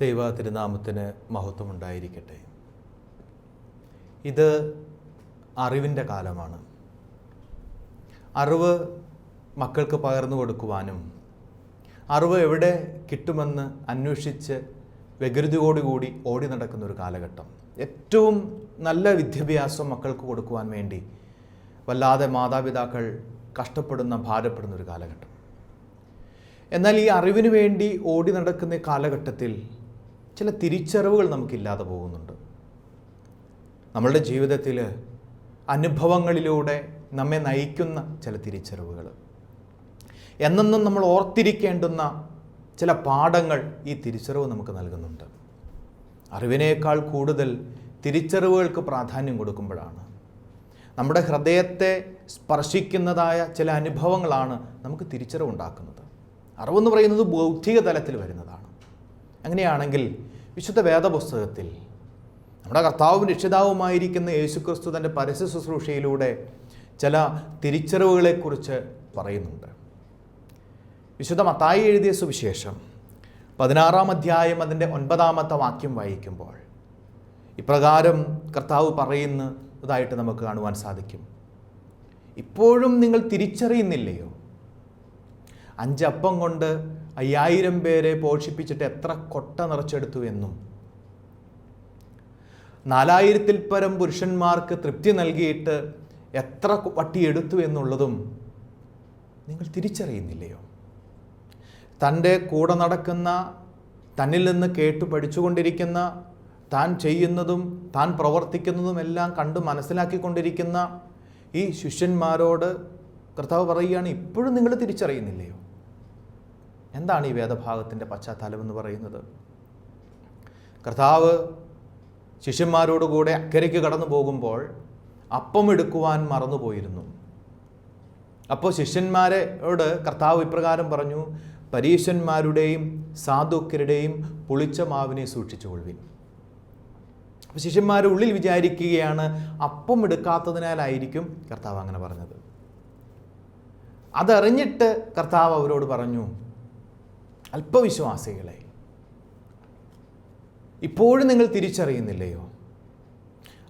ദൈവ തിരുനാമത്തിന് മഹത്വമുണ്ടായിരിക്കട്ടെ. ഇത് അറിവിന്റെ കാലമാണ്. അറിവ് മക്കൾക്ക് പകർന്നു കൊടുക്കുവാനും അറിവ് എവിടെ കിട്ടുമെന്ന് അന്വേഷിച്ച് വ്യഗ്രതയോടുകൂടി ഓടി നടക്കുന്ന ഒരു കാലഘട്ടം. ഏറ്റവും നല്ല വിദ്യാഭ്യാസം മക്കൾക്ക് കൊടുക്കുവാൻ വേണ്ടി വല്ലാതെ മാതാപിതാക്കൾ കഷ്ടപ്പെടുന്ന ഭാരപ്പെടുന്ന ഒരു കാലഘട്ടം. എന്നാൽ ഈ അറിവിന് വേണ്ടി ഓടി നടക്കുന്ന കാലഘട്ടത്തിൽ ചില തിരിച്ചറിവുകൾ നമുക്കില്ലാതെ പോകുന്നുണ്ട്. നമ്മളുടെ ജീവിതത്തിൽ അനുഭവങ്ങളിലൂടെ നമ്മെ നയിക്കുന്ന ചില തിരിച്ചറിവുകൾ. എന്നെന്നും നമ്മൾ ഓർത്തിരിക്കേണ്ടുന്ന ചില പാഠങ്ങൾ ഈ തിരിച്ചറിവ് നമുക്ക് നൽകുന്നുണ്ട്. അറിവിനേക്കാൾ കൂടുതൽ തിരിച്ചറിവുകൾക്ക് പ്രാധാന്യം കൊടുക്കുമ്പോഴാണ്. നമ്മുടെ ഹൃദയത്തെ സ്പർശിക്കുന്നതായ ചില അനുഭവങ്ങളാണ് നമുക്ക് തിരിച്ചറിവുണ്ടാക്കുന്നത്. അറിവെന്ന് പറയുന്നത് ബൗദ്ധിക തലത്തിൽ വരുന്നതാണ്. അങ്ങനെയാണെങ്കിൽ വിശുദ്ധ വേദപുസ്തകത്തിൽ നമ്മുടെ കർത്താവും രക്ഷിതാവുമായിരിക്കുന്ന യേശുക്രിസ്തു തന്റെ പരസ്യ ശുശ്രൂഷയിലൂടെ ചില തിരിച്ചറിവുകളെക്കുറിച്ച് പറയുന്നുണ്ട്. വിശുദ്ധ മത്തായി എഴുതിയ സുവിശേഷം പതിനാറാം അധ്യായം അതിന്റെ ഒൻപതാമത്തെ വാക്യം വായിക്കുമ്പോൾ ഇപ്രകാരം കർത്താവ് പറയുന്നതായിട്ട് നമുക്ക് കാണുവാൻ സാധിക്കും. ഇപ്പോഴും നിങ്ങൾ തിരിച്ചറിയുന്നില്ലയോ? അഞ്ചപ്പം കൊണ്ട് അയ്യായിരം പേരെ പോഷിപ്പിച്ചിട്ട് എത്ര കൊട്ട നിറച്ചെടുത്തു എന്നും. നാലായിരത്തിൽ പരം പുരുഷന്മാർക്ക് തൃപ്തി നൽകിയിട്ട് എത്ര വട്ടി എടുത്തു എന്നുള്ളതും നിങ്ങൾ തിരിച്ചറിയുന്നില്ലയോ? തന്റെ കൂടെ നടക്കുന്ന തന്നിൽ നിന്ന് കേട്ടു പഠിച്ചുകൊണ്ടിരിക്കുന്ന താൻ ചെയ്യുന്നതും താൻ പ്രവർത്തിക്കുന്നതും എല്ലാം കണ്ട് മനസ്സിലാക്കിക്കൊണ്ടിരിക്കുന്ന ഈ ശിഷ്യന്മാരോട് കർത്താവ് പറയുകയാണ് ഇപ്പോഴും നിങ്ങൾ തിരിച്ചറിയുന്നില്ലയോ? എന്താണ് ഈ വേദഭാഗത്തിന്റെ പശ്ചാത്തലം എന്ന് പറയുന്നത്? കർത്താവ് ശിഷ്യന്മാരോടുകൂടെ അക്കരയ്ക്ക് കടന്നു പോകുമ്പോൾ അപ്പം എടുക്കുവാൻ മറന്നുപോയിരുന്നു. അപ്പോൾ ശിഷ്യന്മാരോട് കർത്താവ് ഇപ്രകാരം പറഞ്ഞു പരീശന്മാരുടെയും സാധുക്കരുടെയും പുളിച്ച മാവിനെ സൂക്ഷിച്ചുകൊള്ളുവിൻ. അപ്പോൾ ശിഷ്യന്മാർ ഉള്ളിൽ വിചാരിക്കുകയാണ് അപ്പം എടുക്കാത്തതിനാലായിരിക്കും കർത്താവ് അങ്ങനെ പറഞ്ഞത്. അതറിഞ്ഞിട്ട് കർത്താവ് അവരോട് പറഞ്ഞു അല്പവിശ്വാസികളെ. ഇപ്പോഴും നിങ്ങൾ തിരിച്ചറിയുന്നില്ലയോ?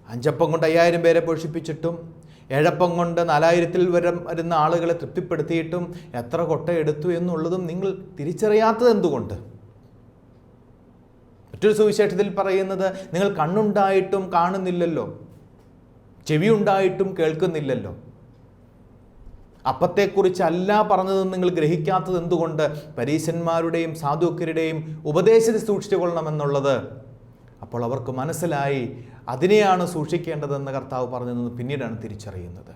അഞ്ചപ്പം കൊണ്ട് അയ്യായിരം പേരെ പോഷിപ്പിച്ചിട്ടും ഏഴപ്പം കൊണ്ട് നാലായിരത്തിൽ വരെ വരുന്ന ആളുകളെ തൃപ്തിപ്പെടുത്തിയിട്ടും എത്ര കൊട്ട എടുത്തു എന്നുള്ളതും നിങ്ങൾ തിരിച്ചറിയാത്തത് എന്തുകൊണ്ട്? മറ്റൊരു സുവിശേഷത്തിൽ പറയുന്നത് നിങ്ങൾ കണ്ണുണ്ടായിട്ടും കാണുന്നില്ലല്ലോ. ചെവി ഉണ്ടായിട്ടും കേൾക്കുന്നില്ലല്ലോ. അപ്പത്തെക്കുറിച്ചല്ല പറഞ്ഞതെന്ന് നിങ്ങൾ ഗ്രഹിക്കാത്തത് എന്തുകൊണ്ട്? പരീശന്മാരുടെയും സാധുക്കരുടെയും ഉപദേശത്തെ സൂക്ഷിച്ചു കൊള്ളണമെന്നുള്ളത്. അപ്പോൾ അവർക്ക് മനസ്സിലായി അതിനെയാണ് സൂക്ഷിക്കേണ്ടതെന്ന് കർത്താവ് പറഞ്ഞതെന്ന് പിന്നീടാണ് തിരിച്ചറിയുന്നത്.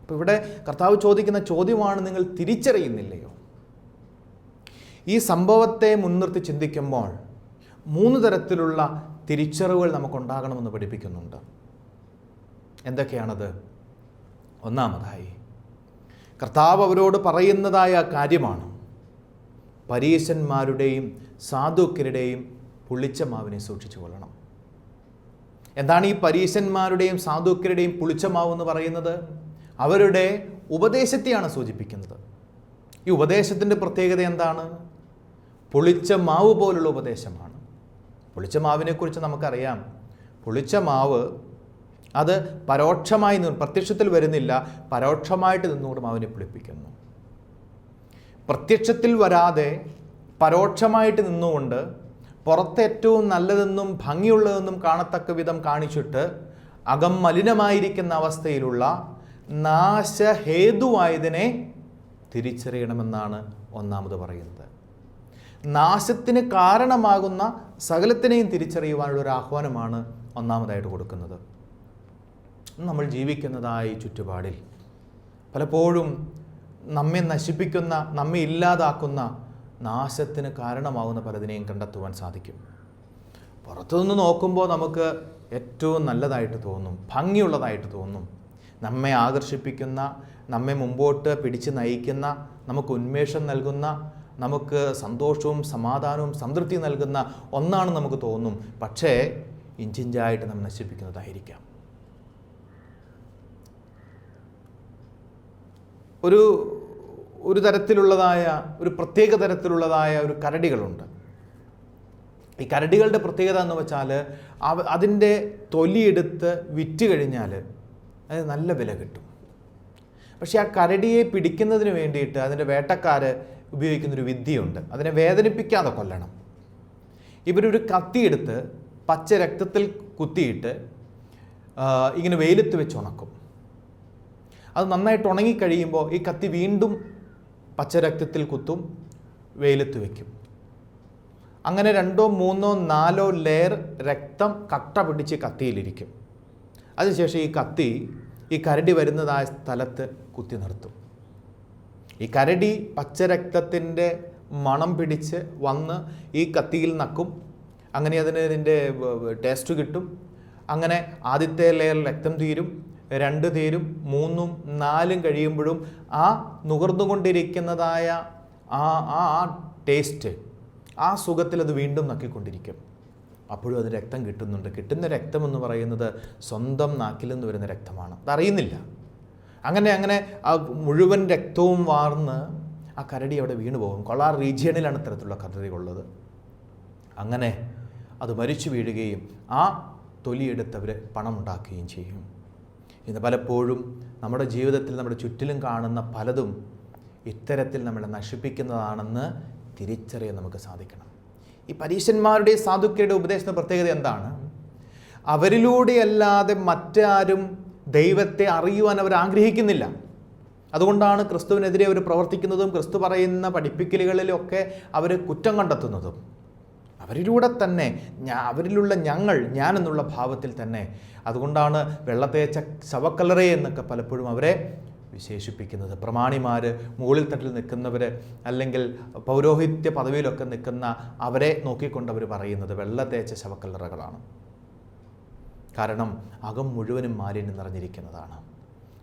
അപ്പോൾ ഇവിടെ കർത്താവ് ചോദിക്കുന്ന ചോദ്യമാണ് നിങ്ങൾ തിരിച്ചറിയുന്നില്ലയോ? ഈ സംഭവത്തെ മുൻനിർത്തി ചിന്തിക്കുമ്പോൾ മൂന്ന് തരത്തിലുള്ള തിരിച്ചറിവുകൾ നമുക്കുണ്ടാകണമെന്ന് പഠിപ്പിക്കുന്നുണ്ട്. എന്തൊക്കെയാണത്? ഒന്നാമതായി കർത്താവ് അവരോട് പറയുന്നതായ കാര്യമാണ്. പരീശന്മാരുടെയും സാധുക്കരുടെയും പുളിച്ച മാവിനെ സൂക്ഷിച്ചു കൊള്ളണം. എന്താണ് ഈ പരീശന്മാരുടെയും സാധുക്കരുടെയും പുളിച്ച മാവ് എന്ന് പറയുന്നത്? അവരുടെ ഉപദേശത്തെയാണ് സൂചിപ്പിക്കുന്നത്. ഈ ഉപദേശത്തിന്റെ പ്രത്യേകത എന്താണ്? പുളിച്ച മാവ് പോലുള്ള ഉപദേശമാണ്. പുളിച്ച മാവിനെക്കുറിച്ച് നമുക്കറിയാം. പുളിച്ച മാവ് അത് പരോക്ഷമായി നിന്ന് പ്രത്യക്ഷത്തിൽ വരുന്നില്ല പരോക്ഷമായിട്ട് നിന്നുകൊണ്ട് മാവിനെ പിടിപ്പിക്കുന്നു പ്രത്യക്ഷത്തിൽ വരാതെ പരോക്ഷമായിട്ട് നിന്നുകൊണ്ട് പുറത്ത് ഏറ്റവും നല്ലതെന്നും ഭംഗിയുള്ളതെന്നും കാണത്തക്ക വിധം കാണിച്ചിട്ട് അകം മലിനമായിരിക്കുന്ന അവസ്ഥയിലുള്ള നാശഹേതുവായതിനെ തിരിച്ചറിയണമെന്നാണ് ഒന്നാമത് പറയുന്നത്. നാശത്തിന് കാരണമാകുന്ന സകലത്തിനെയും തിരിച്ചറിയുവാനുള്ള ഒരു ആഹ്വാനമാണ് ഒന്നാമതായിട്ട് കൊടുക്കുന്നത്. നമ്മൾ ജീവിക്കുന്നതായി ചുറ്റുപാടിൽ. പലപ്പോഴും നമ്മെ നശിപ്പിക്കുന്ന നമ്മെ ഇല്ലാതാക്കുന്ന നാശത്തിന് കാരണമാകുന്ന പലതിനെയും കണ്ടെത്തുവാൻ സാധിക്കും. പുറത്തുനിന്ന് നോക്കുമ്പോൾ നമുക്ക് ഏറ്റവും നല്ലതായിട്ട് തോന്നും ഭംഗിയുള്ളതായിട്ട് തോന്നും നമ്മെ ആകർഷിപ്പിക്കുന്ന നമ്മെ മുമ്പോട്ട് പിടിച്ച് നയിക്കുന്ന നമുക്ക് ഉന്മേഷം നൽകുന്ന നമുക്ക് സന്തോഷവും സമാധാനവും സംതൃപ്തി നൽകുന്ന ഒന്നാണ് നമുക്ക് തോന്നും. പക്ഷേ ഇഞ്ചിഞ്ചായിട്ട് നമ്മൾ നശിപ്പിക്കുന്നതായിരിക്കാം. ഒരു ഒരു തരത്തിലുള്ളതായ ഒരു പ്രത്യേക തരത്തിലുള്ളതായ ഒരു കരടികളുണ്ട്. ഈ കരടികളുടെ പ്രത്യേകത എന്ന് വെച്ചാൽ അവ അതിന്റെ തൊലിയെടുത്ത് വിറ്റ് കഴിഞ്ഞാൽ അത് നല്ല വില കിട്ടും. പക്ഷേ ആ കരടിയെ പിടിക്കുന്നതിന് വേണ്ടിയിട്ട് അതിന്റെ വേട്ടക്കാർ ഉപയോഗിക്കുന്നൊരു വിദ്യയുണ്ട്. അതിനെ വേദനിപ്പിക്കാതെ കൊല്ലണം. ഇവരൊരു കത്തിയെടുത്ത് പച്ച രക്തത്തിൽ കുത്തിയിട്ട് ഇങ്ങനെ വെയിലത്ത് വെച്ച് ഉണക്കും. അത് നന്നായിട്ട് ഉണങ്ങിക്കഴിയുമ്പോൾ ഈ കത്തി വീണ്ടും പച്ചരക്തത്തിൽ കുത്തും വെയിലത്ത് വയ്ക്കും അങ്ങനെ രണ്ടോ മൂന്നോ നാലോ ലെയർ രക്തം കട്ട പിടിച്ച് കത്തിയിലിരിക്കും. അതിനുശേഷം ഈ കത്തി ഈ കരടി വരുന്നതായ സ്ഥലത്ത് കുത്തി നിർത്തും. ഈ കരടി പച്ചരക്തത്തിന്റെ മണം പിടിച്ച് വന്ന് ഈ കത്തിയിൽ നക്കും. അങ്ങനെ അതിന് ഇതിന്റെ ടേസ്റ്റ് കിട്ടും. അങ്ങനെ ആദ്യത്തെ ലെയർ രക്തം തീരും. രണ്ട് തേരും മൂന്നും നാലും കഴിയുമ്പോഴും ആ നുകർന്നുകൊണ്ടിരിക്കുന്നതായ ആ ആ ടേസ്റ്റ് ആ സുഖത്തിൽ അത് വീണ്ടും നക്കിക്കൊണ്ടിരിക്കും. അപ്പോഴും അത് രക്തം കിട്ടുന്നുണ്ട്. കിട്ടുന്ന രക്തം എന്ന് പറയുന്നത് സ്വന്തം നാക്കിൽ നിന്ന് വരുന്ന രക്തമാണ്. അതറിയുന്നില്ല. അങ്ങനെ അങ്ങനെ ആ മുഴുവൻ രക്തവും വാർന്ന് ആ കരടി അവിടെ വീണു പോകും. കൊളാർ റീജിയണിലാണ് ഇത്തരത്തിലുള്ള കരടികളുള്ളത് അങ്ങനെ അത് മരിച്ചു വീഴുകയും ആ തൊലിയെടുത്തവർ പണമുണ്ടാക്കുകയും ചെയ്യും. ഇന്ന് പലപ്പോഴും നമ്മുടെ ജീവിതത്തിൽ നമ്മുടെ ചുറ്റിലും കാണുന്ന പലതും ഇത്തരത്തിൽ നമ്മളെ നശിപ്പിക്കുന്നതാണെന്ന് തിരിച്ചറിയാൻ നമുക്ക് സാധിക്കണം. ഈ പരീശന്മാരുടെ സാധുക്കളുടെ ഉപദേശത്തിന് പ്രത്യേകത എന്താണ്? അവരിലൂടെയല്ലാതെ മറ്റാരും ദൈവത്തെ അറിയുവാൻ അവർ ആഗ്രഹിക്കുന്നില്ല. അതുകൊണ്ടാണ് ക്രിസ്തുവിനെതിരെ അവർ പ്രവർത്തിക്കുന്നതും ക്രിസ്തു പറയുന്ന പഠിപ്പിക്കലുകളിലൊക്കെ അവർ കുറ്റം കണ്ടെത്തുന്നതും. അവരിലൂടെ തന്നെ അവരിലുള്ള ഞങ്ങൾ ഞാൻ എന്നുള്ള ഭാവത്തിൽ തന്നെ. അതുകൊണ്ടാണ് വെള്ളത്തേച്ച ശവക്കലറെ എന്നൊക്കെ പലപ്പോഴും അവരെ വിശേഷിപ്പിക്കുന്നത്. പ്രമാണിമാർ മുകളിൽ തട്ടിൽ നിൽക്കുന്നവർ അല്ലെങ്കിൽ പൗരോഹിത്യ പദവിയിലൊക്കെ നിൽക്കുന്ന അവരെ നോക്കിക്കൊണ്ട് അവർ പറയുന്നത് വെള്ളത്തേച്ച ശവക്കല്ലറകളാണ്. കാരണം അകം മുഴുവനും മാലിന്യം നിറഞ്ഞിരിക്കുന്നതാണ്.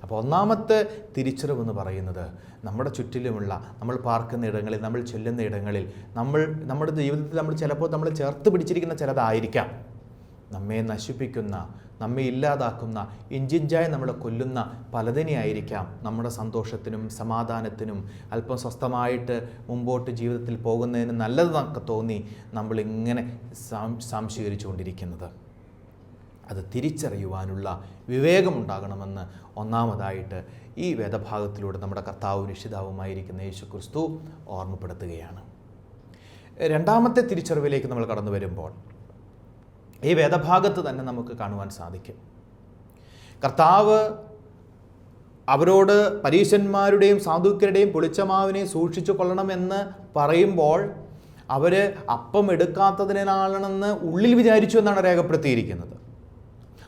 അപ്പോൾ ഒന്നാമത്തെ തിരിച്ചറിവെന്ന് പറയുന്നത് നമ്മുടെ ചുറ്റിലുമുള്ള നമ്മൾ പാർക്കുന്ന ഇടങ്ങളിൽ നമ്മൾ ചെല്ലുന്ന ഇടങ്ങളിൽ നമ്മൾ നമ്മുടെ ജീവിതത്തിൽ നമ്മൾ ചിലപ്പോൾ നമ്മൾ ചേർത്ത് പിടിച്ചിരിക്കുന്ന ചിലതായിരിക്കാം. നമ്മെ നശിപ്പിക്കുന്ന നമ്മെ ഇല്ലാതാക്കുന്ന ഇഞ്ചിഞ്ചായി നമ്മളെ കൊല്ലുന്ന പലതിനെയായിരിക്കാം നമ്മുടെ സന്തോഷത്തിനും സമാധാനത്തിനും അല്പം സ്വസ്ഥമായിട്ട് മുമ്പോട്ട് ജീവിതത്തിൽ പോകുന്നതിന് നല്ലതെന്നൊക്കെ തോന്നി നമ്മളിങ്ങനെ സാംശീകരിച്ചുകൊണ്ടിരിക്കുന്നത്. അത് തിരിച്ചറിയുവാനുള്ള വിവേകമുണ്ടാകണമെന്ന് ഒന്നാമതായിട്ട് ഈ വേദഭാഗത്തിലൂടെ നമ്മുടെ കർത്താവും രക്ഷിതാവുമായിരിക്കുന്ന യേശു ക്രിസ്തു ഓർമ്മപ്പെടുത്തുകയാണ്. രണ്ടാമത്തെ തിരിച്ചറിവിലേക്ക് നമ്മൾ കടന്നു വരുമ്പോൾ ഈ വേദഭാഗത്ത് തന്നെ നമുക്ക് കാണുവാൻ സാധിക്കും. കർത്താവ് അവരോട് പരീശന്മാരുടെയും സാധുക്കരുടെയും പുളിച്ചമാവിനെ സൂക്ഷിച്ചു കൊള്ളണമെന്ന് പറയുമ്പോൾ അവർ അപ്പം എടുക്കാത്തതിനാണെന്ന് ഉള്ളിൽ വിചാരിച്ചു എന്നാണ് രേഖപ്പെടുത്തിയിരിക്കുന്നത്.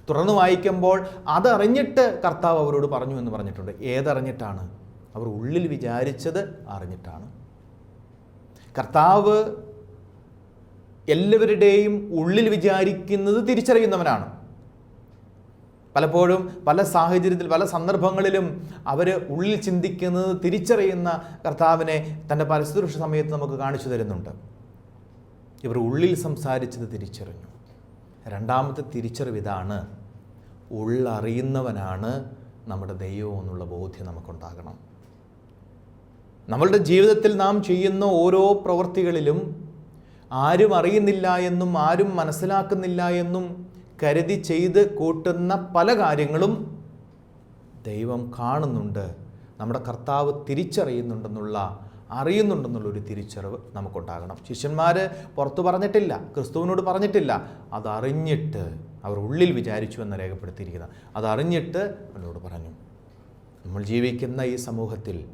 തുടർന്ന് വായിക്കുമ്പോൾ അതറിഞ്ഞിട്ട് കർത്താവ് അവരോട് പറഞ്ഞു എന്ന് പറഞ്ഞിട്ടുണ്ട്. ഏതറിഞ്ഞിട്ടാണ്? അവർ ഉള്ളിൽ വിചാരിച്ചത് അറിഞ്ഞിട്ടാണ്. കർത്താവ് എല്ലാവരുടെയും ഉള്ളിൽ വിചാരിക്കുന്നത് തിരിച്ചറിയുന്നവനാണ്. പലപ്പോഴും പല സാഹചര്യത്തിൽ പല സന്ദർഭങ്ങളിലും അവർ ഉള്ളിൽ ചിന്തിക്കുന്നത് തിരിച്ചറിയുന്ന കർത്താവിനെ തന്റെ പരസ്പുരുഷ സമയത്ത് നമുക്ക് കാണിച്ചു തരുന്നുണ്ട്. ഇവർ ഉള്ളിൽ സംസാരിച്ചത് തിരിച്ചറിഞ്ഞു. രണ്ടാമത്തെ തിരിച്ചറിവ് ഇതാണ്. ഉള്ളറിയുന്നവനാണ് നമ്മുടെ ദൈവം എന്നുള്ള ബോധ്യം നമുക്കുണ്ടാകണം. നമ്മളുടെ ജീവിതത്തിൽ നാം ചെയ്യുന്ന ഓരോ പ്രവൃത്തികളിലും ആരും അറിയുന്നില്ല എന്നും ആരും മനസ്സിലാക്കുന്നില്ല എന്നും കരുതി ചെയ്ത് കൂട്ടുന്ന പല കാര്യങ്ങളും ദൈവം കാണുന്നുണ്ട്. നമ്മുടെ കർത്താവ് തിരിച്ചറിയുന്നുണ്ടെന്നുള്ള അറിയുന്നുണ്ടെന്നുള്ള ഒരു തിരിച്ചറിവ് നമുക്കുണ്ടാകണം. ശിഷ്യന്മാർ പുറത്തു പറഞ്ഞിട്ടില്ല ക്രിസ്തുവിനോട് പറഞ്ഞിട്ടില്ല. അതറിഞ്ഞിട്ട് അവർ ഉള്ളിൽ വിചാരിച്ചു എന്ന് രേഖപ്പെടുത്തിയിരിക്കുന്നത്. അതറിഞ്ഞിട്ട് അവനോട് പറഞ്ഞു നമ്മൾ ജീവിക്കുന്ന ഈ സമൂഹത്തിൽ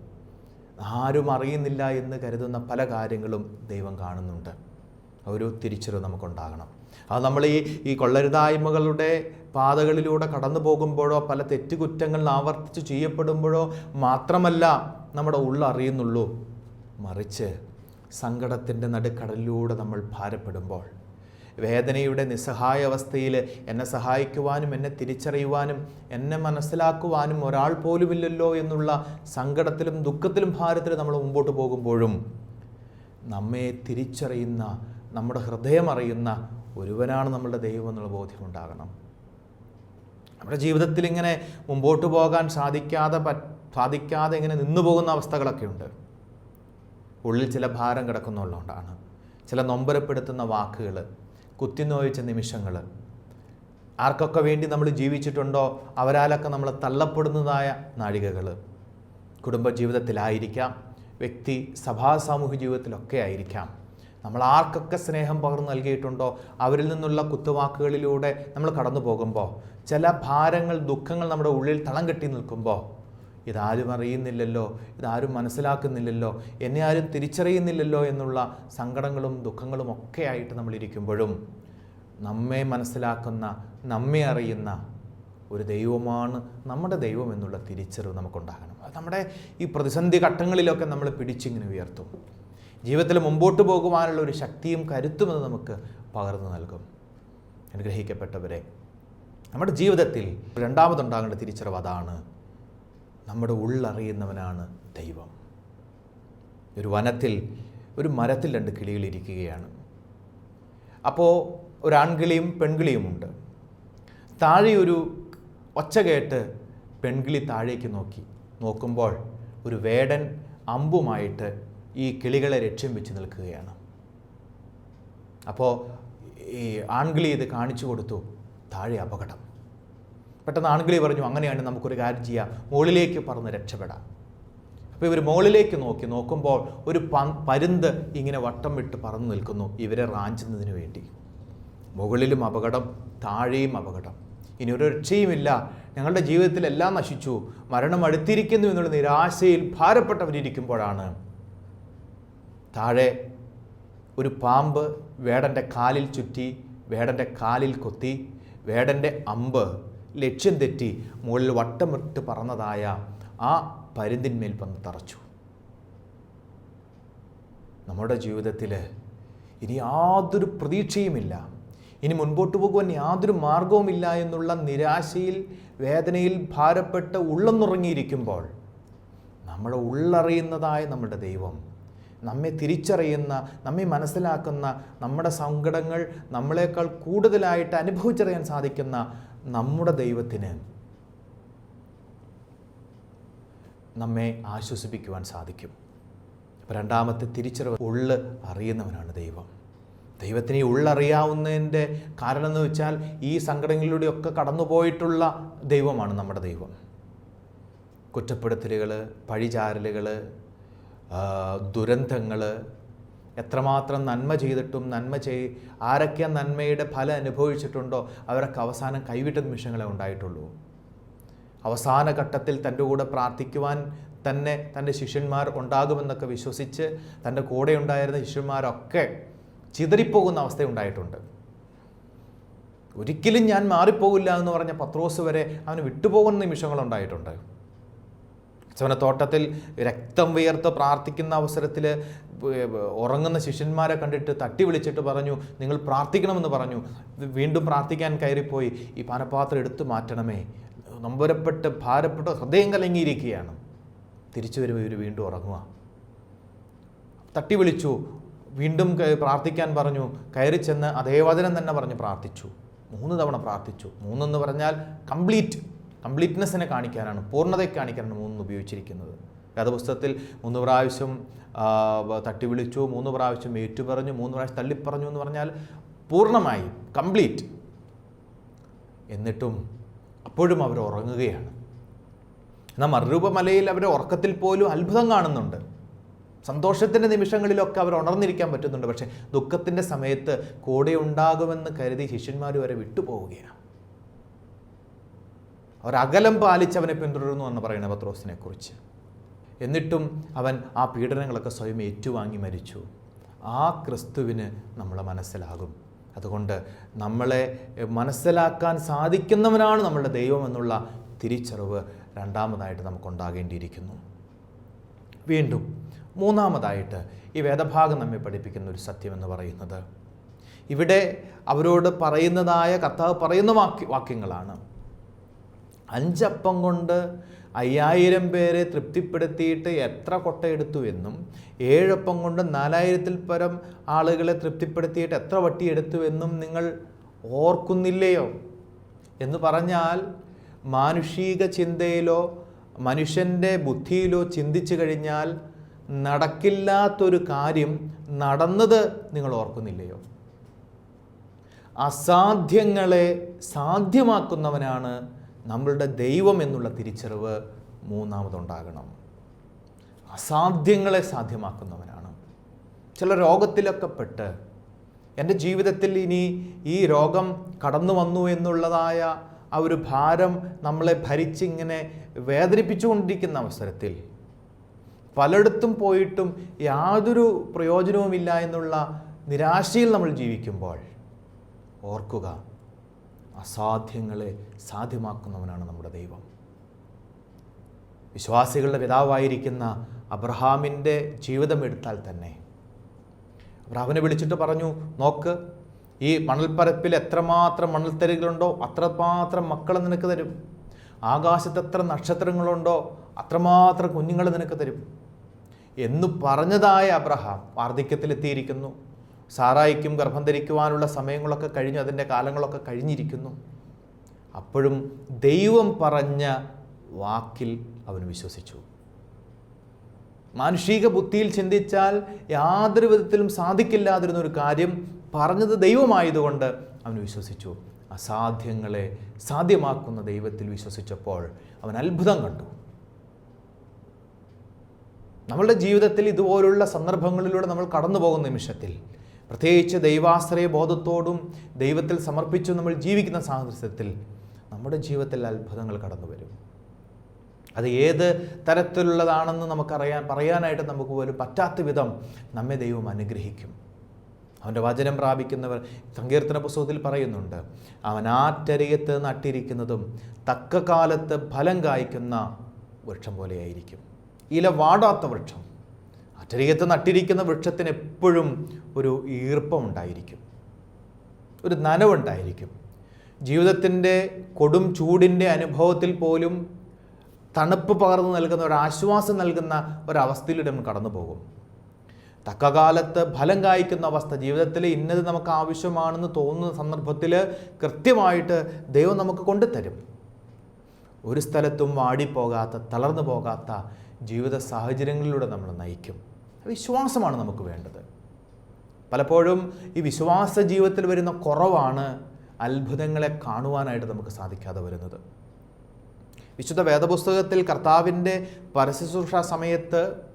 ആരും അറിയുന്നില്ല എന്ന് കരുതുന്ന പല കാര്യങ്ങളും ദൈവം കാണുന്നുണ്ട്. ഒരു തിരിച്ചറിവ് നമുക്കുണ്ടാകണം. അത് നമ്മൾ ഈ ഈ കൊള്ളരുതായ്മകളുടെ പാതകളിലൂടെ കടന്നു പോകുമ്പോഴോ പല തെറ്റുകുറ്റങ്ങൾ ആവർത്തിച്ച് ചെയ്യപ്പെടുമ്പോഴോ മാത്രമല്ല നമ്മുടെ ഉള്ളറിയുന്നുള്ളൂ മറിച്ച് സങ്കടത്തിന്റെ നടുക്കടലിലൂടെ നമ്മൾ ഭാരപ്പെടുമ്പോൾ വേദനയുടെ നിസ്സഹായ അവസ്ഥയിൽ എന്നെ സഹായിക്കുവാനും എന്നെ തിരിച്ചറിയുവാനും എന്നെ മനസ്സിലാക്കുവാനും ഒരാൾ പോലുമില്ലല്ലോ എന്നുള്ള സങ്കടത്തിലും ദുഃഖത്തിലും ഭാരത്തിലും നമ്മൾ മുമ്പോട്ട് പോകുമ്പോഴും നമ്മെ തിരിച്ചറിയുന്ന നമ്മുടെ ഹൃദയമറിയുന്ന ഒരുവനാണ് നമ്മളുടെ ദൈവം എന്നുള്ള ബോധ്യമുണ്ടാകണം. നമ്മുടെ ജീവിതത്തിൽ ഇങ്ങനെ മുമ്പോട്ട് പോകാൻ സാധിക്കാതെ സാധിക്കാതെ ഇങ്ങനെ നിന്നു പോകുന്ന അവസ്ഥകളൊക്കെ ഉണ്ട് ഉള്ളിൽ ചില ഭാരം കിടക്കുന്നുള്ളതുകൊണ്ടാണ് ചില നൊമ്പരപ്പെടുത്തുന്ന വാക്കുകൾ കുത്തിനോയിച്ച നിമിഷങ്ങൾ ആർക്കൊക്കെ വേണ്ടി നമ്മൾ ജീവിച്ചിട്ടുണ്ടോ? അവരാലൊക്കെ നമ്മൾ തള്ളപ്പെടുന്നതായ നാഴികകൾ കുടുംബജീവിതത്തിലായിരിക്കാം. വ്യക്തി സഭാ സാമൂഹ്യ ജീവിതത്തിലൊക്കെ ആയിരിക്കാം. നമ്മൾ ആർക്കൊക്കെ സ്നേഹം പകർന്നു നൽകിയിട്ടുണ്ടോ? അവരിൽ നിന്നുള്ള കുത്തുവാക്കുകളിലൂടെ നമ്മൾ കടന്നു പോകുമ്പോൾ ചില ഭാരങ്ങൾ ദുഃഖങ്ങൾ നമ്മുടെ ഉള്ളിൽ തളം കെട്ടി നിൽക്കുമ്പോൾ ഇതാരും അറിയുന്നില്ലല്ലോ ഇതാരും മനസ്സിലാക്കുന്നില്ലല്ലോ എന്നെ ആരും തിരിച്ചറിയുന്നില്ലല്ലോ എന്നുള്ള സങ്കടങ്ങളും ദുഃഖങ്ങളും ഒക്കെ ആയിട്ട് നമ്മൾ ഇരിക്കുമ്പോഴും നമ്മെ മനസ്സിലാക്കുന്ന നമ്മെ അറിയുന്ന ഒരു ദൈവമാണ് നമ്മുടെ ദൈവം എന്നുള്ള തിരിച്ചറിവ് നമുക്കുണ്ടാകണം. അത് നമ്മുടെ ഈ പ്രതിസന്ധി ഘട്ടങ്ങളിലൊക്കെ നമ്മൾ പിടിച്ചിങ്ങനെ ഉയർത്തും. ജീവിതത്തിൽ മുമ്പോട്ട് പോകുവാനുള്ള ഒരു ശക്തിയും കരുത്തും അത് നമുക്ക് പകർന്നു നൽകും. അനുഗ്രഹിക്കപ്പെട്ടവരെ നമ്മുടെ ജീവിതത്തിൽ രണ്ടാമതുണ്ടാകേണ്ട തിരിച്ചറിവ് അതാണ് നമ്മുടെ ഉള്ളറിയുന്നവനാണ് ദൈവം. ഒരു വനത്തിൽ ഒരു മരത്തിൽ രണ്ട് കിളികൾ ഇരിക്കുകയാണ്. അപ്പോൾ ഒരു ആൺകിളിയും പെൺകിളിയുമുണ്ട് താഴെ ഒരു ഒച്ച കേട്ട് പെൺകിളി താഴേക്ക് നോക്കി. നോക്കുമ്പോൾ ഒരു വേടൻ അമ്പുമായിട്ട് ഈ കിളികളെ ലക്ഷ്യം വെച്ച് നിൽക്കുകയാണ്. അപ്പോൾ ഈ ആൺകിളി ഇത് കാണിച്ചു കൊടുത്തു. താഴെ അപകടം. പെട്ടെന്ന് ആൺകിളി പറഞ്ഞു അങ്ങനെയാണ് നമുക്കൊരു കാര്യം ചെയ്യാം. മുകളിലേക്ക് പറന്ന് രക്ഷപ്പെടാം. അപ്പോൾ ഇവർ മുകളിലേക്ക് നോക്കി നോക്കുമ്പോൾ ഒരു പരുന്ത് ഇങ്ങനെ വട്ടം വിട്ട് പറന്നു നിൽക്കുന്നു ഇവരെ റാഞ്ചുന്നതിന് വേണ്ടി. മുകളിലും അപകടം താഴെയും അപകടം. ഇനി ഒരു രക്ഷയുമില്ല. ഞങ്ങളുടെ ജീവിതത്തിൽ എല്ലാം നശിച്ചു. മരണം അടുത്തിരിക്കുന്നു എന്നുള്ള നിരാശയിൽ ഭാരപ്പെട്ടവരിയ്ക്കുമ്പോഴാണ് താഴെ ഒരു പാമ്പ് വേടന്റെ കാലിൽ ചുറ്റി വേടന്റെ കാലിൽ കൊത്തി വേടന്റെ അമ്പ് ലക്ഷ്യം തെറ്റി മുകളിൽ വട്ടമിട്ട് പറന്നതായ ആ പരുന്തിന്മേൽ വന്ന് തറച്ചു. നമ്മുടെ ജീവിതത്തിൽ ഇനി യാതൊരു പ്രതീക്ഷയുമില്ല. ഇനി മുൻപോട്ട് പോകുവാൻ യാതൊരു മാർഗവുമില്ല എന്നുള്ള നിരാശയിൽ വേദനയിൽ ഭാരപ്പെട്ട് ഉള്ളെന്നുറങ്ങിയിരിക്കുമ്പോൾ നമ്മളെ ഉള്ളറിയുന്നതായ നമ്മുടെ ദൈവം നമ്മെ തിരിച്ചറിയുന്ന നമ്മെ മനസ്സിലാക്കുന്ന നമ്മുടെ സങ്കടങ്ങൾ നമ്മളെക്കാൾ കൂടുതലായിട്ട് അനുഭവിച്ചറിയാൻ സാധിക്കുന്ന നമ്മുടെ ദൈവത്തിന് നമ്മെ ആശ്വസിപ്പിക്കുവാൻ സാധിക്കും. രണ്ടാമത്തെ തിരിച്ചറിവ് ഉള്ള് അറിയുന്നവനാണ് ദൈവം. ദൈവത്തിന് ഈ ഉള്ളറിയാവുന്നതിന്റെ കാരണം എന്ന് വെച്ചാൽ ഈ സങ്കടങ്ങളിലൂടെയൊക്കെ കടന്നുപോയിട്ടുള്ള ദൈവമാണ് നമ്മുടെ ദൈവം. കുറ്റപ്പെടുത്തലുകൾ പഴിചാരലുകൾ ദുരന്തങ്ങൾ എത്രമാത്രം നന്മ ചെയ്തിട്ടും നന്മ ചെയ് ആരൊക്കെ നന്മയുടെ ഫലം അനുഭവിച്ചിട്ടുണ്ടോ അവരൊക്കെ അവസാനം കൈവിട്ട നിമിഷങ്ങളെ ഉണ്ടായിട്ടുള്ളൂ. അവസാന ഘട്ടത്തിൽ തന്റെ കൂടെ പ്രാർത്ഥിക്കുവാൻ തന്നെ തന്റെ ശിഷ്യന്മാർ ഉണ്ടാകുമെന്നൊക്കെ വിശ്വസിച്ച് തന്റെ കൂടെ ഉണ്ടായിരുന്ന ശിഷ്യന്മാരൊക്കെ ചിതറിപ്പോകുന്ന അവസ്ഥ ഉണ്ടായിട്ടുണ്ട്. ഒരിക്കലും ഞാൻ മാറിപ്പോകില്ല എന്ന് പറഞ്ഞ പത്രോസ് വരെ അവന് വിട്ടുപോകുന്ന നിമിഷങ്ങളുണ്ടായിട്ടുണ്ട് തോട്ടത്തിൽ രക്തം വിയർത്ത് പ്രാർത്ഥിക്കുന്ന അവസരത്തിൽ ഉറങ്ങുന്ന ശിഷ്യന്മാരെ കണ്ടിട്ട് തട്ടി വിളിച്ചിട്ട് പറഞ്ഞു നിങ്ങൾ പ്രാർത്ഥിക്കണമെന്ന് പറഞ്ഞു. വീണ്ടും പ്രാർത്ഥിക്കാൻ കയറിപ്പോയി. ഈ പാനപാത്രം എടുത്തു മാറ്റണമേ. നമ്പരപ്പെട്ട് ഭാരപ്പെട്ട് ഹൃദയം കലങ്ങിയിരിക്കുകയാണ്. തിരിച്ചു വരുമ്പോൾ ഇവർ വീണ്ടും ഉറങ്ങുക തട്ടി വിളിച്ചു. വീണ്ടും പ്രാർത്ഥിക്കാൻ പറഞ്ഞു. കയറി ചെന്ന് അതേ വചനം തന്നെ പറഞ്ഞ് പ്രാർത്ഥിച്ചു. മൂന്ന് തവണ പ്രാർത്ഥിച്ചു. മൂന്നെന്ന് പറഞ്ഞാൽ കംപ്ലീറ്റ്. കംപ്ലീറ്റ്നെസ്സിനെ കാണിക്കാനാണ് പൂർണതയെ കാണിക്കാനാണ് മൂന്ന് ഉപയോഗിച്ചിരിക്കുന്നത്. വേദപുസ്തകത്തിൽ മൂന്ന് പ്രാവശ്യം തട്ടി വിളിച്ചു മൂന്ന് പ്രാവശ്യം ഏറ്റുപറഞ്ഞു മൂന്ന് പ്രാവശ്യം തള്ളിപ്പറഞ്ഞു എന്ന് പറഞ്ഞാൽ പൂർണമായി കംപ്ലീറ്റ്. എന്നിട്ടും അപ്പോഴും അവർ ഉറങ്ങുകയാണ്. എന്നാൽ മറുരൂപമലയിൽ അവരെ ഉറക്കത്തിൽ പോലും അത്ഭുതം കാണുന്നുണ്ട്. സന്തോഷത്തിന്റെ നിമിഷങ്ങളിലൊക്കെ അവർ ഉണർന്നിരിക്കാൻ പറ്റുന്നുണ്ട്. പക്ഷേ ദുഃഖത്തിന്റെ സമയത്ത് കൂടെ ഉണ്ടാകുമെന്ന് കരുതി ശിഷ്യന്മാർ വരെ വിട്ടുപോവുകയാണ്. അവർ അകലം പാലിച്ച് അവനെ പിന്തുടരുന്നു എന്ന് പറയുന്ന പത്രോസിനെ കുറിച്ച് എന്നിട്ടും അവൻ ആ പീഡനങ്ങളൊക്കെ സ്വയം ഏറ്റുവാങ്ങി മരിച്ചു. ആ ക്രിസ്തുവിന് നമ്മൾ മനസ്സിലാകും. അതുകൊണ്ട് നമ്മളെ മനസ്സിലാക്കാൻ സാധിക്കുന്നവനാണ് നമ്മളുടെ ദൈവം എന്നുള്ള തിരിച്ചറിവ് രണ്ടാമതായിട്ട് നമുക്കുണ്ടാകേണ്ടിയിരിക്കുന്നു. വീണ്ടും മൂന്നാമതായിട്ട് ഈ വേദഭാഗം നമ്മെ പഠിപ്പിക്കുന്ന ഒരു സത്യമെന്ന് പറയുന്നത്. ഇവിടെ അവരോട് പറയുന്നതായ കർത്താവ് പറയുന്ന വാക്യ വാക്യങ്ങളാണ്. അഞ്ചപ്പം കൊണ്ട് അയ്യായിരം പേരെ തൃപ്തിപ്പെടുത്തിയിട്ട് എത്ര കൊട്ടയെടുത്തു എന്നും ഏഴപ്പം കൊണ്ട് നാലായിരത്തിൽ പരം ആളുകളെ തൃപ്തിപ്പെടുത്തിയിട്ട് എത്ര വട്ടിയെടുത്തു എന്നും നിങ്ങൾ ഓർക്കുന്നില്ലയോ? എന്ന് പറഞ്ഞാൽ മാനുഷിക ചിന്തയിലോ മനുഷ്യന്റെ ബുദ്ധിയിലോ ചിന്തിച്ചു കഴിഞ്ഞാൽ നടക്കില്ലാത്തൊരു കാര്യം നടന്നത് നിങ്ങൾ ഓർക്കുന്നില്ലയോ? അസാധ്യങ്ങളെ സാധ്യമാക്കുന്നവനാണ് നമ്മളുടെ ദൈവം എന്നുള്ള തിരിച്ചറിവ് മൂന്നാമതുണ്ടാകണം. അസാധ്യങ്ങളെ സാധ്യമാക്കുന്നവനാണ്. ചില രോഗത്തിലൊക്കെ പെട്ട് എന്റെ ജീവിതത്തിൽ ഇനി ഈ രോഗം കടന്നു വന്നു എന്നുള്ളതായ ആ ഒരു ഭാരം നമ്മളെ ഭരിച്ചിങ്ങനെ വേദനിപ്പിച്ചുകൊണ്ടിരിക്കുന്ന അവസരത്തിൽ പലയിടത്തും പോയിട്ടും യാതൊരു പ്രയോജനവുമില്ല എന്നുള്ള നിരാശയിൽ നമ്മൾ ജീവിക്കുമ്പോൾ ഓർക്കുക അസാധ്യങ്ങളെ സാധ്യമാക്കുന്നവനാണ് നമ്മുടെ ദൈവം. വിശ്വാസികളുടെ പിതാവായിരിക്കുന്ന അബ്രഹാമിന്റെ ജീവിതം എടുത്താൽ തന്നെ. അബ്രഹാമിനെ വിളിച്ചിട്ട് പറഞ്ഞു നോക്ക് ഈ മണൽപ്പരപ്പിൽ എത്രമാത്രം മണൽത്തരികളുണ്ടോ അത്രമാത്രം മക്കളെ നിനക്ക് തരും. ആകാശത്ത് എത്ര നക്ഷത്രങ്ങളുണ്ടോ അത്രമാത്രം കുഞ്ഞുങ്ങൾ നിനക്ക് തരും. എന്ന് പറഞ്ഞതായ അബ്രഹാം വാർദ്ധക്യത്തിലെത്തിയിരിക്കുന്നു. സാറായിക്കും ഗർഭം ധരിക്കുവാനുള്ള സമയങ്ങളൊക്കെ കഴിഞ്ഞു അതിന്റെ കാലങ്ങളൊക്കെ കഴിഞ്ഞിരിക്കുന്നു. അപ്പോഴും ദൈവം പറഞ്ഞ വാക്കിൽ അവൻ വിശ്വസിച്ചു. മാനുഷിക ബുദ്ധിയിൽ ചിന്തിച്ചാൽ യാതൊരു വിധത്തിലും സാധിക്കില്ലാതിരുന്ന ഒരു കാര്യം പറഞ്ഞത് ദൈവമായതുകൊണ്ട് അവൻ വിശ്വസിച്ചു. അസാധ്യങ്ങളെ സാധ്യമാക്കുന്ന ദൈവത്തിൽ വിശ്വസിച്ചപ്പോൾ അവൻ അത്ഭുതം കണ്ടു. നമ്മളുടെ ജീവിതത്തിൽ ഇതുപോലുള്ള സന്ദർഭങ്ങളിലൂടെ നമ്മൾ കടന്നു പോകുന്ന നിമിഷത്തിൽ പ്രത്യേകിച്ച് ദൈവാശ്രയ ബോധത്തോടും ദൈവത്തിൽ സമർപ്പിച്ചും നമ്മൾ ജീവിക്കുന്ന സാഹചര്യത്തിൽ നമ്മുടെ ജീവിതത്തിൽ അത്ഭുതങ്ങൾ കടന്നു വരും. അത് ഏത് തരത്തിലുള്ളതാണെന്ന് നമുക്കറിയാൻ പറയാനായിട്ട് നമുക്ക് പോലും പറ്റാത്ത വിധം നമ്മെ ദൈവം അനുഗ്രഹിക്കും. അവന്റെ വചനം പ്രാപിക്കുന്നവർ സങ്കീർത്തന പുസ്തകത്തിൽ പറയുന്നുണ്ട് അവൻ ആറ്റരികത്ത് നട്ടിരിക്കുന്നതും തക്ക കാലത്ത് ഫലം കായ്ക്കുന്ന വൃക്ഷം പോലെയായിരിക്കും. ഇല വാടാത്ത വൃക്ഷം. ആറ്റരികത്ത് നട്ടിരിക്കുന്ന വൃക്ഷത്തിന് എപ്പോഴും ഒരു ഈർപ്പമുണ്ടായിരിക്കും. ഒരു നനവുണ്ടായിരിക്കും. ജീവിതത്തിന്റെ കൊടും ചൂടിന്റെ അനുഭവത്തിൽ പോലും തണുപ്പ് പകർന്നു നൽകുന്ന ഒരു ആശ്വാസം നൽകുന്ന ഒരവസ്ഥയിലൂടെ നമ്മൾ കടന്നു പോകും തക്കകാലത്ത് ഫലം കായ്ക്കുന്ന അവസ്ഥ ജീവിതത്തിൽ ഇന്നത് നമുക്ക് ആവശ്യമാണെന്ന് തോന്നുന്ന സന്ദർഭത്തിൽ കൃത്യമായിട്ട് ദൈവം നമുക്ക് കൊണ്ടുതരും. ഒരു സ്ഥലത്തും വാടിപ്പോകാത്ത തളർന്നു പോകാത്ത ജീവിത സാഹചര്യങ്ങളിലൂടെ നമ്മൾ നയിക്കും. വിശ്വാസമാണ് നമുക്ക് വേണ്ടത്. പലപ്പോഴും ഈ വിശ്വാസ ജീവിതത്തിൽ വരുന്ന കുറവാണ് അത്ഭുതങ്ങളെ കാണുവാനായിട്ട് നമുക്ക് സാധിക്കാതെ വരുന്നത്. വിശുദ്ധ വേദപുസ്തകത്തിൽ കർത്താവിന്റെ പരസ്യശുശ്രൂഷാ സമയത്ത്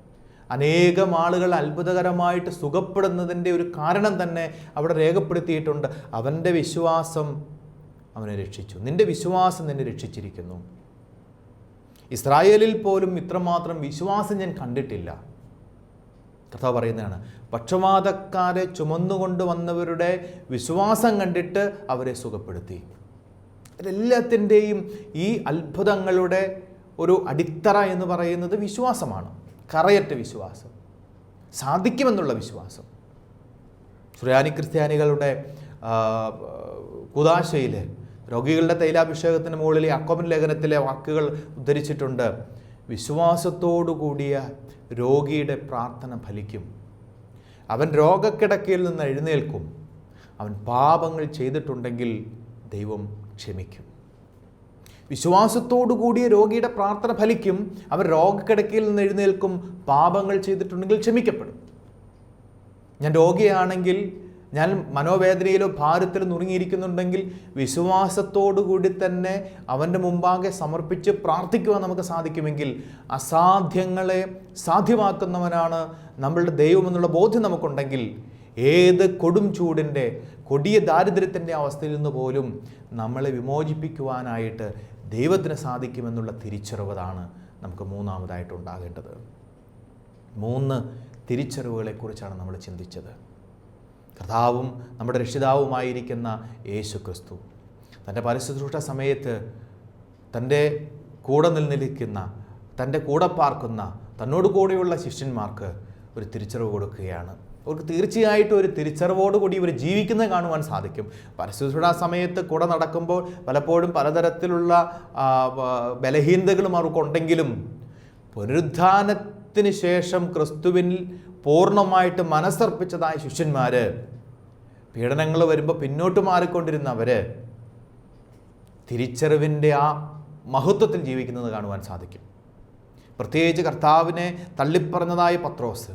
അനേകം ആളുകൾ അത്ഭുതകരമായിട്ട് സുഖപ്പെടുന്നതിന്റെ ഒരു കാരണം തന്നെ അവിടെ രേഖപ്പെടുത്തിയിട്ടുണ്ട്. അവന്റെ വിശ്വാസം അവനെ രക്ഷിച്ചു. നിന്റെ വിശ്വാസം നിന്നെ രക്ഷിച്ചിരിക്കുന്നു. ഇസ്രായേലിൽ പോലും ഇത്രമാത്രം വിശ്വാസം ഞാൻ കണ്ടിട്ടില്ല. കർത്താവ് പറയുന്നതാണ് പക്ഷപാതക്കാരെ ചുമന്നുകൊണ്ട് വന്നവരുടെ വിശ്വാസം കണ്ടിട്ട് അവരെ സുഖപ്പെടുത്തി. എല്ലാത്തിന്റെയും ഈ അത്ഭുതങ്ങളുടെ ഒരു അടിത്തറ എന്ന് പറയുന്നത് വിശ്വാസമാണ് കറയറ്റ വിശ്വാസം സാധിക്കുമെന്നുള്ള വിശ്വാസം. സുറിയാനി ക്രിസ്ത്യാനികളുടെ കുതാശയിൽ രോഗികളുടെ തൈലാഭിഷേകത്തിന് മുകളിൽ അക്കോമൻ ലേഖനത്തിലെ വാക്കുകൾ ഉദ്ധരിച്ചിട്ടുണ്ട്. വിശ്വാസത്തോടു കൂടിയ രോഗിയുടെ പ്രാർത്ഥന ഫലിക്കും. അവൻ രോഗക്കിടക്കയിൽ നിന്ന് എഴുന്നേൽക്കും. അവൻ പാപങ്ങൾ ചെയ്തിട്ടുണ്ടെങ്കിൽ ദൈവം ക്ഷമിക്കും. വിശ്വാസത്തോടു കൂടിയ രോഗിയുടെ പ്രാർത്ഥന ഫലിക്കും. അവൻ രോഗക്കിടക്കയിൽ നിന്ന് എഴുന്നേൽക്കും പാപങ്ങൾ ചെയ്തിട്ടുണ്ടെങ്കിൽ ക്ഷമിക്കപ്പെടും. ഞാൻ രോഗിയാണെങ്കിൽ ഞാൻ മനോവേദനയിലോ ഭാരത്തിലോ നുറുങ്ങിയിരിക്കുന്നുണ്ടെങ്കിൽ വിശ്വാസത്തോടു കൂടി തന്നെ അവന്റെ മുമ്പാകെ സമർപ്പിച്ച് പ്രാർത്ഥിക്കുവാൻ നമുക്ക് സാധിക്കുമെങ്കിൽ അസാധ്യങ്ങളെ സാധ്യമാക്കുന്നവനാണ് നമ്മളുടെ ദൈവമെന്നുള്ള ബോധ്യം നമുക്കുണ്ടെങ്കിൽ ഏത് കൊടും ചൂടിന്റെ കൊടിയ ദാരിദ്ര്യത്തിന്റെ അവസ്ഥയിൽ നിന്ന് പോലും നമ്മളെ വിമോചിപ്പിക്കുവാനായിട്ട് ദൈവത്തിന് സാധിക്കുമെന്നുള്ള തിരിച്ചറിവതാണ് നമുക്ക് മൂന്നാമതായിട്ട് ഉണ്ടാകേണ്ടത്. മൂന്ന് തിരിച്ചറിവുകളെക്കുറിച്ചാണ് നമ്മൾ ചിന്തിച്ചത്. കർത്താവും നമ്മുടെ രക്ഷിതാവുമായിരിക്കുന്ന യേശു ക്രിസ്തു തന്റെ പരിശുശ്രൂഷ സമയത്ത് തന്റെ കൂടെ നിലനിൽക്കുന്ന തന്റെ കൂടെ പാർക്കുന്ന തന്നോട് കൂടെയുള്ള ശിഷ്യന്മാർക്ക് ഒരു തിരിച്ചറിവ് കൊടുക്കുകയാണ്. അവർക്ക് തീർച്ചയായിട്ടും ഒരു തിരിച്ചറിവോടുകൂടി ഇവർ ജീവിക്കുന്നത് കാണുവാൻ സാധിക്കും. പരശുശ്രൂഷ സമയത്ത് കൂടെ നടക്കുമ്പോൾ പലപ്പോഴും പലതരത്തിലുള്ള ബലഹീനതകളും അവർക്കുണ്ടെങ്കിലും പുനരുദ്ധാനത്തിന് ശേഷം ക്രിസ്തുവിൽ പൂർണമായിട്ട് മനസ്സർപ്പിച്ചതായ ശിഷ്യന്മാർ പീഡനങ്ങൾ വരുമ്പോൾ പിന്നോട്ട് മാറിക്കൊണ്ടിരുന്നവർ തിരിച്ചറിവിന്റെ ആ മഹത്വത്തിൽ ജീവിക്കുന്നത് കാണുവാൻ സാധിക്കും. പ്രത്യേകിച്ച് കർത്താവിനെ തള്ളിപ്പറഞ്ഞതായ പത്രോസ്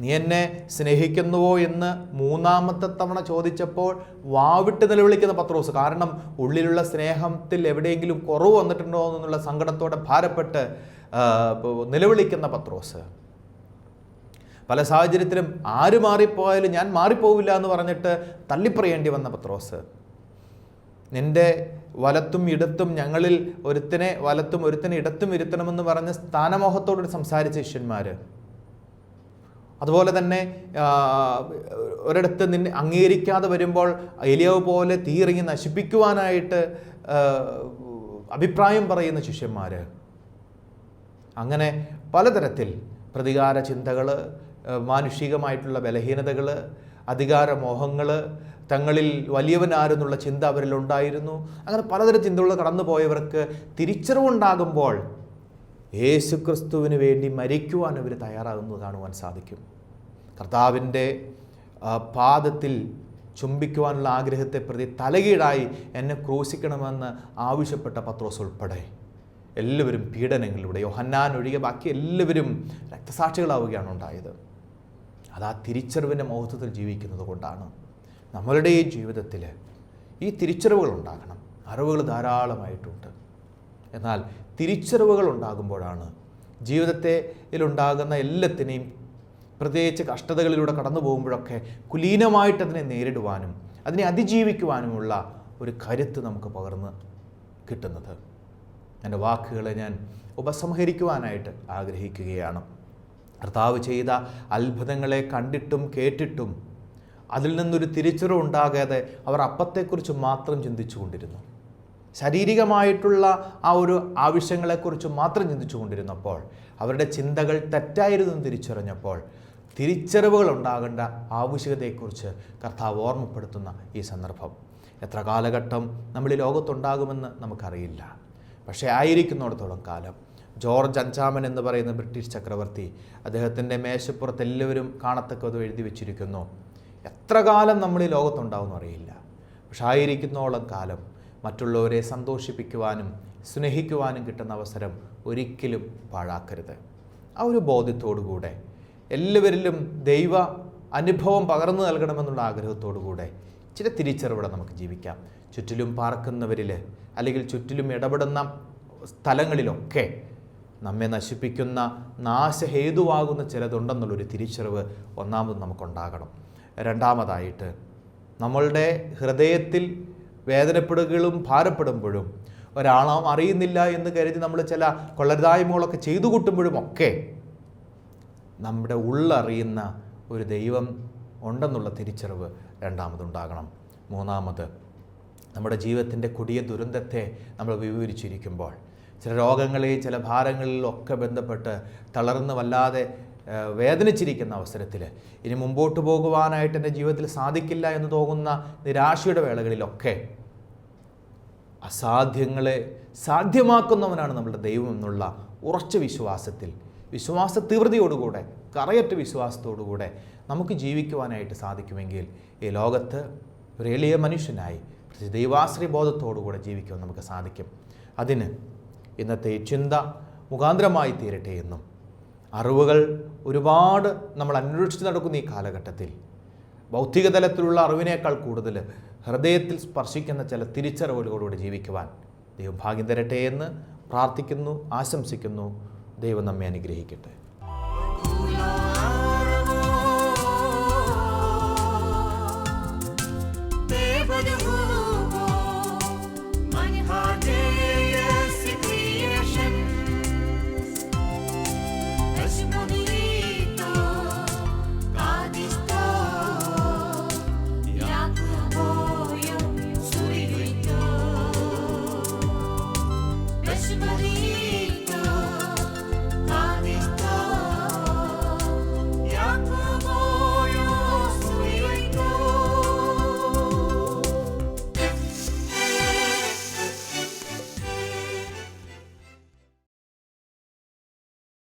നീ എന്നെ സ്നേഹിക്കുന്നുവോ? എന്ന് മൂന്നാമത്തെ തവണ ചോദിച്ചപ്പോൾ വാവിട്ട് നിലവിളിക്കുന്ന പത്രോസ് കാരണം ഉള്ളിലുള്ള സ്നേഹത്തിൽ എവിടെയെങ്കിലും കുറവ് വന്നിട്ടുണ്ടോ എന്നുള്ള സങ്കടത്തോടെ ഭാരപ്പെട്ട് നിലവിളിക്കുന്ന പത്രോസ് പല സാഹചര്യത്തിലും ആര് മാറിപ്പോയാലും ഞാൻ മാറിപ്പോവില്ല എന്ന് പറഞ്ഞിട്ട് തള്ളിപ്പറയേണ്ടി വന്ന പത്രോസ്. നിന്റെ വലത്തും ഇടത്തും ഞങ്ങളിൽ ഒരുത്തിനെ വലത്തും ഒരുത്തിനെ ഇടത്തും ഇരുത്തണമെന്ന് പറഞ്ഞ് സ്ഥാനമോഹത്തോട് സംസാരിച്ച ശിഷ്യന്മാർ അതുപോലെ തന്നെ ഒരിടത്ത് നിന്നെ അംഗീകരിക്കാതെ വരുമ്പോൾ എലിയാവ് പോലെ തീയിറങ്ങി നശിപ്പിക്കുവാനായിട്ട് അഭിപ്രായം പറയുന്ന ശിഷ്യന്മാർ അങ്ങനെ പലതരത്തിൽ പ്രതികാര ചിന്തകൾ മാനുഷികമായിട്ടുള്ള ബലഹീനതകൾ അധികാരമോഹങ്ങൾ തങ്ങളിൽ വലിയവനാരെന്നുള്ള ചിന്ത അവരിലുണ്ടായിരുന്നു അങ്ങനെ പലതരം ചിന്തകൾ കടന്നു പോയവർക്ക് തിരിച്ചറിവുണ്ടാകുമ്പോൾ യേശുക്രിസ്തുവിന് വേണ്ടി മരിക്കുവാൻ അവർ തയ്യാറാകുന്നത് കാണുവാൻ സാധിക്കും. കർത്താവിന്റെ പാദത്തിൽ ചുംബിക്കുവാനുള്ള ആഗ്രഹത്തെ പ്രതി തലകീഴായി എന്നെ ക്രൂശിക്കണമെന്ന് ആവശ്യപ്പെട്ട പത്രോസ് ഉൾപ്പെടെ എല്ലാവരും പീഡനങ്ങളിലൂടെ യോഹന്നാൻ ഒഴികെ ബാക്കി എല്ലാവരും രക്തസാക്ഷികളാവുകയാണ് ഉണ്ടായത്. അത് ആ തിരിച്ചറിവിന്റെ മഹത്വത്തിൽ ജീവിക്കുന്നത് കൊണ്ടാണ് നമ്മളുടെ ഈ ജീവിതത്തിൽ ഈ തിരിച്ചറിവുകൾ ഉണ്ടാകണം. അറിവുകൾ ധാരാളമായിട്ടുണ്ട്. എന്നാൽ തിരിച്ചറിവുകൾ ഉണ്ടാകുമ്പോഴാണ് ജീവിതത്തിലുണ്ടാകുന്ന എല്ലാത്തിനെയും പ്രത്യേകിച്ച് കഷ്ടതകളിലൂടെ കടന്നു പോകുമ്പോഴൊക്കെ കുലീനമായിട്ട് അതിനെ നേരിടുവാനും അതിനെ അതിജീവിക്കുവാനുമുള്ള ഒരു കരുത്ത് നമുക്ക് പകർന്ന് കിട്ടുന്നത്. എന്റെ വാക്കുകളെ ഞാൻ ഉപസംഹരിക്കുവാനായിട്ട് ആഗ്രഹിക്കുകയാണ്. കർത്താവ് ചെയ്ത അത്ഭുതങ്ങളെ കണ്ടിട്ടും കേട്ടിട്ടും അതിൽ നിന്നൊരു തിരിച്ചറിവ് ഉണ്ടാകാതെ അവർ അപ്പത്തെക്കുറിച്ച് മാത്രം ചിന്തിച്ചു കൊണ്ടിരുന്നു. ശാരീരികമായിട്ടുള്ള ആ ഒരു ആവശ്യങ്ങളെക്കുറിച്ച് മാത്രം ചിന്തിച്ചു കൊണ്ടിരുന്നപ്പോൾ അവരുടെ ചിന്തകൾ തെറ്റായിരുന്നു തിരിച്ചറിഞ്ഞപ്പോൾ തിരിച്ചറിവുകൾ ഉണ്ടാകേണ്ട ആവശ്യകതയെക്കുറിച്ച് കർത്താവ് ഓർമ്മപ്പെടുത്തുന്ന ഈ സന്ദർഭം. എത്ര കാലഘട്ടം നമ്മൾ ഈ ലോകത്തുണ്ടാകുമെന്ന് നമുക്കറിയില്ല. പക്ഷേ ആയിരിക്കുന്നിടത്തോളം കാലം ജോർജ് അഞ്ചാമൻ എന്ന് പറയുന്ന ബ്രിട്ടീഷ് ചക്രവർത്തി അദ്ദേഹത്തിന്റെ മേശപ്പുറത്ത് എല്ലാവരും കാണത്തക്കത് എഴുതി വെച്ചിരിക്കുന്നു. എത്ര കാലം നമ്മൾ ഈ ലോകത്തുണ്ടാവുമെന്ന് അറിയില്ല. പക്ഷെ ആയിരിക്കുന്നോളം കാലം മറ്റുള്ളവരെ സന്തോഷിപ്പിക്കുവാനും സ്നേഹിക്കുവാനും കിട്ടുന്ന അവസരം ഒരിക്കലും പാഴാക്കരുത്. ആ ഒരു ബോധ്യത്തോടുകൂടെ എല്ലാവരിലും ദൈവ അനുഭവം പകർന്നു നൽകണമെന്നുള്ള ആഗ്രഹത്തോടുകൂടെ ചില തിരിച്ചറിവിടെ നമുക്ക് ജീവിക്കാം. ചുറ്റിലും പാർക്കുന്നവരിൽ അല്ലെങ്കിൽ ചുറ്റിലും ഇടപെടുന്ന സ്ഥലങ്ങളിലൊക്കെ നമ്മെ നശിപ്പിക്കുന്ന നാശഹേതുവാകുന്ന ചിലതുണ്ടെന്നുള്ളൊരു തിരിച്ചറിവ് ഒന്നാമത് നമുക്കുണ്ടാകണം. രണ്ടാമതായിട്ട് നമ്മളുടെ ഹൃദയത്തിൽ വേദനപ്പെടുകയും ഭാരപ്പെടുമ്പോഴും ഒരാളാം അറിയുന്നില്ല എന്ന് കരുതി നമ്മൾ ചില കൊള്ളരുതായ്മകളൊക്കെ ചെയ്തു കൂട്ടുമ്പോഴും ഒക്കെ നമ്മുടെ ഉള്ളറിയുന്ന ഒരു ദൈവം ഉണ്ടെന്നുള്ള തിരിച്ചറിവ് രണ്ടാമതുണ്ടാകണം. മൂന്നാമത് നമ്മുടെ ജീവിതത്തിന്റെ കൊടിയ ദുരന്തത്തെ നമ്മൾ വിവരിച്ചിരിക്കുമ്പോൾ ചില രോഗങ്ങളെയും ചില ഭാരങ്ങളിലും ഒക്കെ ബന്ധപ്പെട്ട് തളർന്ന് വല്ലാതെ വേദനിച്ചിരിക്കുന്ന അവസരത്തിൽ. ഇനി മുമ്പോട്ട് പോകുവാനായിട്ട് എന്റെ ജീവിതത്തിൽ സാധിക്കില്ല എന്ന് തോന്നുന്ന നിരാശയുടെ വേളകളിലൊക്കെ അസാധ്യങ്ങളെ സാധ്യമാക്കുന്നവനാണ് നമ്മുടെ ദൈവം എന്നുള്ള ഉറച്ച വിശ്വാസത്തിൽ വിശ്വാസ തീവ്രതയോടുകൂടെ കറയറ്റ വിശ്വാസത്തോടുകൂടെ നമുക്ക് ജീവിക്കുവാനായിട്ട് സാധിക്കുമെങ്കിൽ ഈ ലോകത്ത് ഒരു എളിയ മനുഷ്യനായി ദൈവാശ്രയ ബോധത്തോടുകൂടെ ജീവിക്കുവാൻ നമുക്ക് സാധിക്കും. അതിന് ഇന്നത്തെ ചിന്ത മുഖാന്തരമായി തീരട്ടെ എന്നും. അറിവുകൾ ഒരുപാട് നമ്മൾ അന്വേഷിച്ച് നടക്കുന്ന ഈ കാലഘട്ടത്തിൽ ഭൗതിക തലത്തിലുള്ള അറിവിനേക്കാൾ കൂടുതൽ ഹൃദയത്തിൽ സ്പർശിക്കുന്ന ചില തിരിച്ചറിവുകളോടുകൂടി ജീവിക്കുവാൻ ദൈവം ഭാഗ്യം തരട്ടെ എന്ന് പ്രാർത്ഥിക്കുന്നു ആശംസിക്കുന്നു. ദൈവം നമ്മെ അനുഗ്രഹിക്കട്ടെ.